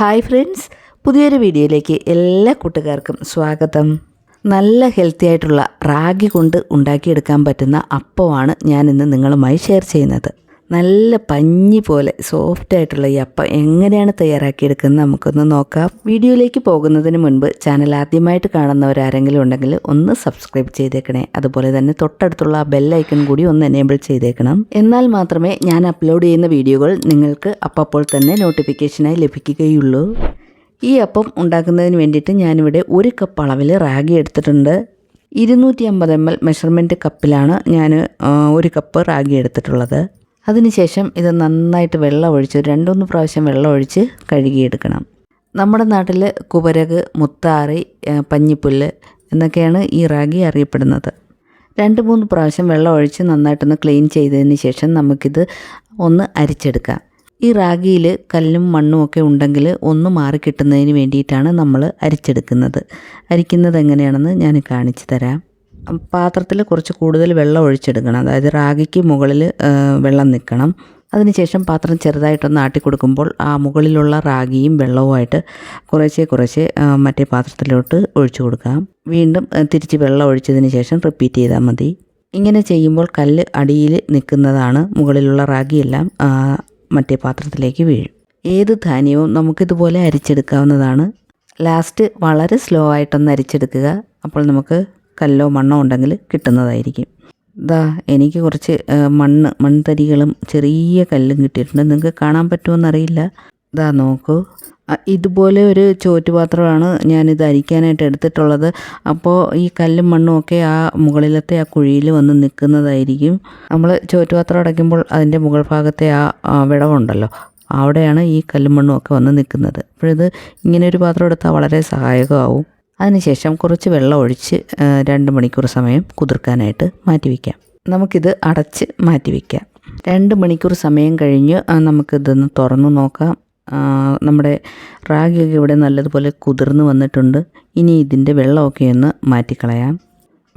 Hi friends പുതിയൊരു വീഡിയോയിലേക്ക് എല്ലാ കൂട്ടുകാർക്കും സ്വാഗതം. നല്ല ഹെൽത്തി ആയിട്ടുള്ള റാഗി കൊണ്ട് ഉണ്ടാക്കിയെടുക്കാൻ പറ്റുന്ന അപ്പമാണ് ഞാൻ ഇന്ന് നിങ്ങളുമായി ഷെയർ ചെയ്യുന്നത്. നല്ല പഞ്ഞി പോലെ സോഫ്റ്റ് ആയിട്ടുള്ള ഈ അപ്പം എങ്ങനെയാണ് തയ്യാറാക്കിയെടുക്കുന്നത് നമുക്കൊന്ന് നോക്കാം. വീഡിയോയിലേക്ക് പോകുന്നതിന് മുൻപ് ചാനൽ ആദ്യമായിട്ട് കാണുന്നവരാരെങ്കിലും ഉണ്ടെങ്കിൽ ഒന്ന് സബ്സ്ക്രൈബ് ചെയ്തേക്കണേ. അതുപോലെ തന്നെ തൊട്ടടുത്തുള്ള ആ ബെല്ലൈക്കൺ കൂടി ഒന്ന് എനേബിൾ ചെയ്തേക്കണം. എന്നാൽ മാത്രമേ ഞാൻ അപ്ലോഡ് ചെയ്യുന്ന വീഡിയോകൾ നിങ്ങൾക്ക് അപ്പോൾ തന്നെ നോട്ടിഫിക്കേഷനായി ലഭിക്കുകയുള്ളൂ. ഈ അപ്പം ഉണ്ടാക്കുന്നതിന് വേണ്ടിയിട്ട് ഞാനിവിടെ ഒരു കപ്പ് അളവിൽ റാഗി എടുത്തിട്ടുണ്ട്. ഇരുന്നൂറ്റി അമ്പത് എം എൽ മെഷർമെന്റ് കപ്പിലാണ് ഞാൻ ഒരു കപ്പ് റാഗി എടുത്തിട്ടുള്ളത്. അതിനുശേഷം ഇത് നന്നായിട്ട് വെള്ളം ഒഴിച്ച് ഒരു രണ്ടുമൂന്ന് പ്രാവശ്യം വെള്ളം ഒഴിച്ച് കഴുകിയെടുക്കണം. നമ്മുടെ നാട്ടിൽ കുവരക് മുത്താറി പഞ്ഞിപ്പുല്ല് എന്നൊക്കെയാണ് ഈ റാഗി അറിയപ്പെടുന്നത്. രണ്ട് മൂന്ന് പ്രാവശ്യം വെള്ളം ഒഴിച്ച് നന്നായിട്ടൊന്ന് ക്ലീൻ ചെയ്തതിന് ശേഷം നമുക്കിത് ഒന്ന് അരിച്ചെടുക്കാം. ഈ റാഗിയിൽ കല്ലും മണ്ണും ഒക്കെ ഉണ്ടെങ്കിൽ ഒന്ന് മാറി കിട്ടുന്നതിന് വേണ്ടിയിട്ടാണ് നമ്മൾ അരിച്ചെടുക്കുന്നത്. അരിക്കുന്നത് എങ്ങനെയാണെന്ന് ഞാൻ കാണിച്ചു തരാം. പാത്രത്തിൽ കുറച്ച് കൂടുതൽ വെള്ളം ഒഴിച്ചെടുക്കണം. അതായത് റാഗിക്ക് മുകളിൽ വെള്ളം നിൽക്കണം. അതിനുശേഷം പാത്രം ചെറുതായിട്ടൊന്ന് ആട്ടി കൊടുക്കുമ്പോൾ ആ മുകളിലുള്ള റാഗിയും വെള്ളവുമായിട്ട് കുറേശ്ശെ കുറേശ്ശെ മറ്റേ പാത്രത്തിലോട്ട് ഒഴിച്ചു കൊടുക്കാം. വീണ്ടും തിരിച്ച് വെള്ളം ഒഴിച്ചതിന് ശേഷം റിപ്പീറ്റ് ചെയ്താൽ മതി. ഇങ്ങനെ ചെയ്യുമ്പോൾ കല്ല് അടിയിൽ നിൽക്കുന്നതാണ് മുകളിലുള്ള റാഗിയെല്ലാം മറ്റേ പാത്രത്തിലേക്ക് വീഴും. ഏത് ധാന്യവും നമുക്കിതുപോലെ അരിച്ചെടുക്കാവുന്നതാണ്. ലാസ്റ്റ് വളരെ സ്ലോ ആയിട്ടൊന്ന് അരിച്ചെടുക്കുക. അപ്പോൾ നമുക്ക് കല്ലോ മണ്ണോ ഉണ്ടെങ്കിൽ കിട്ടുന്നതായിരിക്കും. ദാ എനിക്ക് കുറച്ച് മണ്ണ് മൺതരികളും ചെറിയ കല്ലും കിട്ടിയിട്ടുണ്ട്. നിങ്ങൾക്ക് കാണാൻ പറ്റുമെന്നറിയില്ല ദാ നോക്കൂ. ഇതുപോലെ ഒരു ചോറ്റുപാത്രമാണ് ഞാനിത് അരിക്കാനായിട്ട് എടുത്തിട്ടുള്ളത്. അപ്പോൾ ഈ കല്ലും മണ്ണും ഒക്കെ ആ മുകളിലത്തെ ആ കുഴിയിൽ വന്ന് നിൽക്കുന്നതായിരിക്കും. നമ്മൾ ചോറ്റുപാത്രം അടയ്ക്കുമ്പോൾ അതിന്റെ മുകൾ ഭാഗത്തെ ആ വിടവുണ്ടല്ലോ. അവിടെയാണ് ഈ കല്ലും മണ്ണും ഒക്കെ വന്ന് നിൽക്കുന്നത്. അപ്പോഴിത് ഇങ്ങനെ ഒരു പാത്രം എടുത്താൽ വളരെ സഹായകമാവും. അതിനുശേഷം കുറച്ച് വെള്ളം ഒഴിച്ച് രണ്ട് മണിക്കൂർ സമയം കുതിർക്കാനായിട്ട് മാറ്റി വയ്ക്കാം നമുക്കിത് അടച്ച് മാറ്റി വയ്ക്കാം രണ്ട് മണിക്കൂർ സമയം കഴിഞ്ഞ് നമുക്കിതൊന്ന് തുറന്നു നോക്കാം. നമ്മുടെ റാഗിയൊക്കെ ഇവിടെ നല്ലതുപോലെ കുതിർന്ന് വന്നിട്ടുണ്ട്. ഇനി ഇതിന്റെ വെള്ളമൊക്കെ ഒന്ന് മാറ്റിക്കളയാം.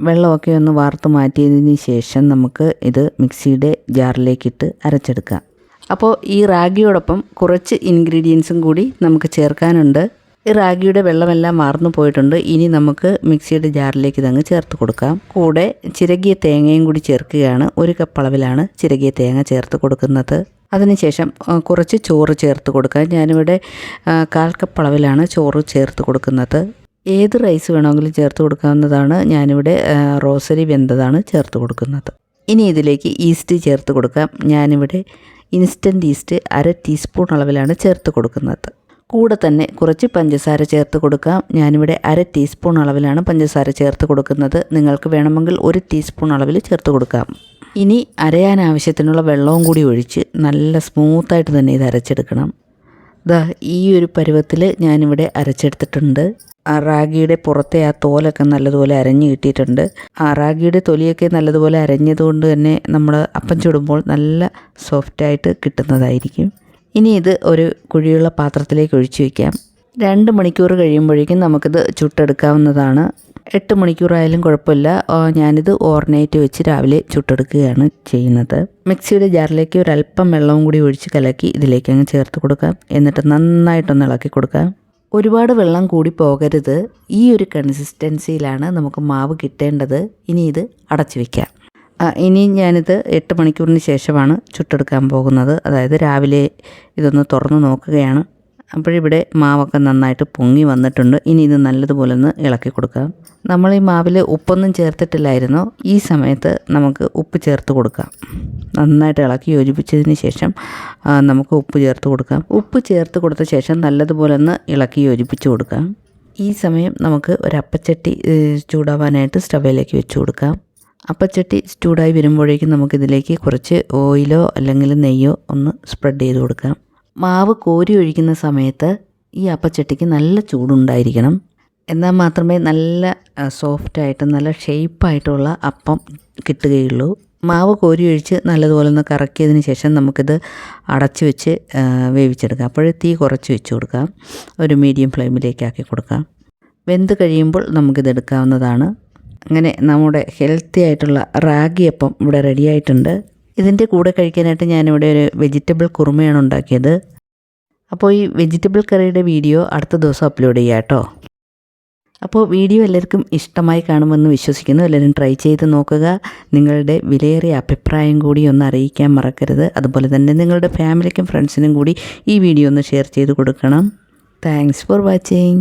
വെള്ളമൊക്കെ ഒന്ന് വാർത്ത് മാറ്റിയതിന് ശേഷം നമുക്ക് ഇത് മിക്സിയുടെ ജാറിലേക്കിട്ട് അരച്ചെടുക്കാം. അപ്പോൾ ഈ റാഗിയോടൊപ്പം കുറച്ച് ഇൻഗ്രീഡിയൻസും കൂടി നമുക്ക് ചേർക്കാനുണ്ട്. ഈ റാഗിയുടെ വെള്ളമെല്ലാം മാർന്നു പോയിട്ടുണ്ട്. ഇനി നമുക്ക് മിക്സിയുടെ ജാറിലേക്ക് ഇതങ്ങ് ചേർത്ത് കൊടുക്കാം. കൂടെ ചിരകിയ തേങ്ങയും കൂടി ചേർക്കുകയാണ്. ഒരു കപ്പ് അളവിലാണ് ചിരകിയ തേങ്ങ ചേർത്ത് കൊടുക്കുന്നത്. അതിനുശേഷം കുറച്ച് ചോറ് ചേർത്ത് കൊടുക്കാം ഞാനിവിടെ കാൽ കപ്പ് അളവിലാണ് ചോറ് ചേർത്ത് കൊടുക്കുന്നത്. ഏത് റൈസ് വേണമെങ്കിലും ചേർത്ത് കൊടുക്കാവുന്നതാണ്. ഞാനിവിടെ റോസരി വെന്തതാണ് ചേർത്ത് കൊടുക്കുന്നത്. ഇനി ഇതിലേക്ക് ഈസ്റ്റ് ചേർത്ത് കൊടുക്കാം. ഞാനിവിടെ ഇൻസ്റ്റന്റ് ഈസ്റ്റ് അര ടീസ്പൂൺ അളവിലാണ് ചേർത്ത് കൊടുക്കുന്നത്. കൂടെ തന്നെ കുറച്ച് പഞ്ചസാര ചേർത്ത് കൊടുക്കാം. ഞാനിവിടെ അര ടീസ്പൂൺ അളവിലാണ് പഞ്ചസാര ചേർത്ത് കൊടുക്കുന്നത്. നിങ്ങൾക്ക് വേണമെങ്കിൽ ഒരു ടീസ്പൂൺ അളവിൽ ചേർത്ത് കൊടുക്കാം. ഇനി അരയാൻ ആവശ്യത്തിനുള്ള വെള്ളവും കൂടി ഒഴിച്ച് നല്ല സ്മൂത്തായിട്ട് തന്നെ ഇത് അരച്ചെടുക്കണം. ദാ ഈ ഒരു പരുവത്തിൽ ഞാനിവിടെ അരച്ചെടുത്തിട്ടുണ്ട്. ആ റാഗിയുടെ പുറത്തെ ആ തോലൊക്കെ നല്ലതുപോലെ അരഞ്ഞു കിട്ടിയിട്ടുണ്ട്. ആ റാഗിയുടെ തൊലിയൊക്കെ നല്ലതുപോലെ അരഞ്ഞതുകൊണ്ട് തന്നെ നമ്മൾ അപ്പം ചുടുമ്പോൾ നല്ല സോഫ്റ്റായിട്ട് കിട്ടുന്നതായിരിക്കും. ഇനി ഇത് ഒരു കുഴിയുള്ള പാത്രത്തിലേക്ക് ഒഴിച്ചു വയ്ക്കാം. രണ്ട് മണിക്കൂർ കഴിയുമ്പോഴേക്കും നമുക്കിത് ചുട്ടെടുക്കാവുന്നതാണ്. എട്ട് മണിക്കൂറായാലും കുഴപ്പമില്ല. ഞാനിത് ഓർണേറ്റ് വെച്ച് രാവിലെ ചുട്ടെടുക്കുകയാണ് ചെയ്യുന്നത്. മിക്സിയുടെ ജാറിലേക്ക് ഒരല്പം വെള്ളവും കൂടി ഒഴിച്ച് കലക്കി ഇതിലേക്ക് അങ്ങ് ചേർത്ത് കൊടുക്കാം. എന്നിട്ട് നന്നായിട്ടൊന്ന് ഇളക്കി കൊടുക്കാം. ഒരുപാട് വെള്ളം കൂടി പോകരുത്. ഈ ഒരു കൺസിസ്റ്റൻസിയിലാണ് നമുക്ക് മാവ് കിട്ടേണ്ടത്. ഇനി ഇത് അടച്ചു വയ്ക്കാം. ഇനി ഞാനിത് എട്ട് മണിക്കൂറിന് ശേഷമാണ് ചുട്ടെടുക്കാൻ പോകുന്നത്. അതായത് രാവിലെ ഇതൊന്ന് തുറന്ന് നോക്കുകയാണ്. അപ്പോഴിവിടെ മാവൊക്കെ നന്നായിട്ട് പൊങ്ങി വന്നിട്ടുണ്ട്. ഇനി ഇത് നല്ലതുപോലെ ഒന്ന് ഇളക്കി കൊടുക്കാം. നമ്മൾ ഈ മാവിൽ ഉപ്പൊന്നും ചേർത്തിട്ടില്ലായിരുന്നു. ഈ സമയത്ത് നമുക്ക് ഉപ്പ് ചേർത്ത് കൊടുക്കാം. നന്നായിട്ട് ഇളക്കി യോജിപ്പിച്ചതിന് ശേഷം നമുക്ക് ഉപ്പ് ചേർത്ത് കൊടുക്കാം. ഉപ്പ് ചേർത്ത് കൊടുത്ത ശേഷം നല്ലതുപോലെ ഒന്ന് ഇളക്കി യോജിപ്പിച്ച് കൊടുക്കാം. ഈ സമയം നമുക്ക് ഒരു അപ്പച്ചട്ടി ചൂടാവാനായിട്ട് സ്റ്റവയിലേക്ക് വെച്ച് കൊടുക്കാം. അപ്പച്ചട്ടി ചൂടായി വരുമ്പോഴേക്കും നമുക്കിതിലേക്ക് കുറച്ച് ഓയിലോ അല്ലെങ്കിൽ നെയ്യോ ഒന്ന് സ്പ്രെഡ് ചെയ്ത് കൊടുക്കാം. മാവ് കോരി ഒഴിക്കുന്ന സമയത്ത് ഈ അപ്പച്ചട്ടിക്ക് നല്ല ചൂടുണ്ടായിരിക്കണം. എന്നാൽ മാത്രമേ നല്ല സോഫ്റ്റായിട്ട് നല്ല ഷേപ്പായിട്ടുള്ള അപ്പം കിട്ടുകയുള്ളൂ. മാവ് കോരി ഒഴിച്ച് നല്ലതുപോലെ ഒന്ന് കറക്കിയതിന് ശേഷം നമുക്കിത് അടച്ച് വെച്ച് വേവിച്ചെടുക്കാം. അപ്പോൾ തീ കുറച്ച് വെച്ച് കൊടുക്കാം. ഒരു മീഡിയം ഫ്ലെയിമിലേക്കാക്കി കൊടുക്കാം. വെന്ത് കഴിയുമ്പോൾ നമുക്കിത് എടുക്കാവുന്നതാണ് അങ്ങനെ നമ്മുടെ ഹെൽത്തി ആയിട്ടുള്ള റാഗിയപ്പം ഇവിടെ റെഡി ആയിട്ടുണ്ട്. ഇതിന്റെ കൂടെ കഴിക്കാനായിട്ട് ഞാനിവിടെ ഒരു വെജിറ്റബിൾ കുറുമയാണ് ഉണ്ടാക്കിയത്. അപ്പോൾ ഈ വെജിറ്റബിൾ കറിയുടെ വീഡിയോ അടുത്ത ദിവസം അപ്ലോഡ് ചെയ്യാം കേട്ടോ. അപ്പോൾ വീഡിയോ എല്ലാവർക്കും ഇഷ്ടമായി കാണുമെന്ന് വിശ്വസിക്കുന്നു. എല്ലാവരും ട്രൈ ചെയ്ത് നോക്കുക. നിങ്ങളുടെ വിലയേറിയ അഭിപ്രായം കൂടി ഒന്ന് അറിയിക്കാൻ മറക്കരുത്. അതുപോലെ തന്നെ നിങ്ങളുടെ ഫാമിലിക്കും ഫ്രണ്ട്സിനും കൂടി ഈ വീഡിയോ ഒന്ന് ഷെയർ ചെയ്ത് കൊടുക്കണം. Thanks for watching